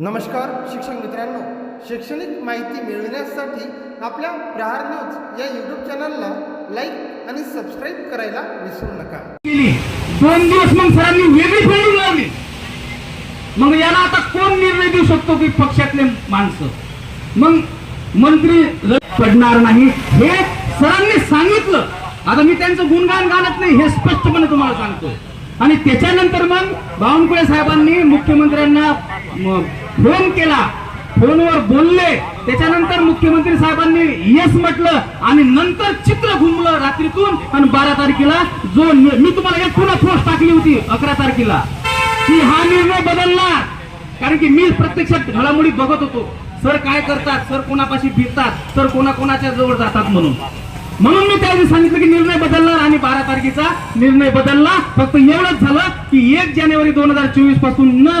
नमस्कार शिक्षक मित्रांनो. शैक्षणिक माहिती मिळविण्यासाठी आपल्या प्रहार न्यूज या यूट्यूब चॅनलला लाईक आणि सबस्क्राईब करायला विसरू नका. दोन दिवस मग सरांनी वेगळी फिल्डिंग लावली. मग याला आता कोण निर्णय देऊ शकतो की पक्षातले माणसं? मग मंत्री पडणार नाही हे सरांनी सांगितलं. आता मी त्यांचं गुणगान गाणत नाही हे स्पष्टपणे तुम्हाला सांगतो आणि त्याच्यानंतर मग बावनकुळे साहेबांनी मुख्यमंत्र्यांना फोन केला. फोनवर बोलले. त्याच्यानंतर मुख्यमंत्री साहेबांनी येस म्हटलं आणि नंतर चित्र घुमलं रात्रीतून. आणि बारा तारखेला जो मी तुम्हाला एक पुन्हा पोस्ट टाकली होती अकरा तारखेला. की हा निर्णय बदलणार. कारण की मी प्रत्यक्षात घडामोडी बघत होतो. सर काय करतात? सर कोणापाशी फिरतात? सर कोणाकोणाच्या जवळ जातात म्हणून. म्हणून मी त्यावेळी सांगितलं की निर्णय बदलणार आणि बारा तारखेचा निर्णय बदलला. फक्त एवढंच झालं की एक जानेवारी दोन हजार चोवीसपासून न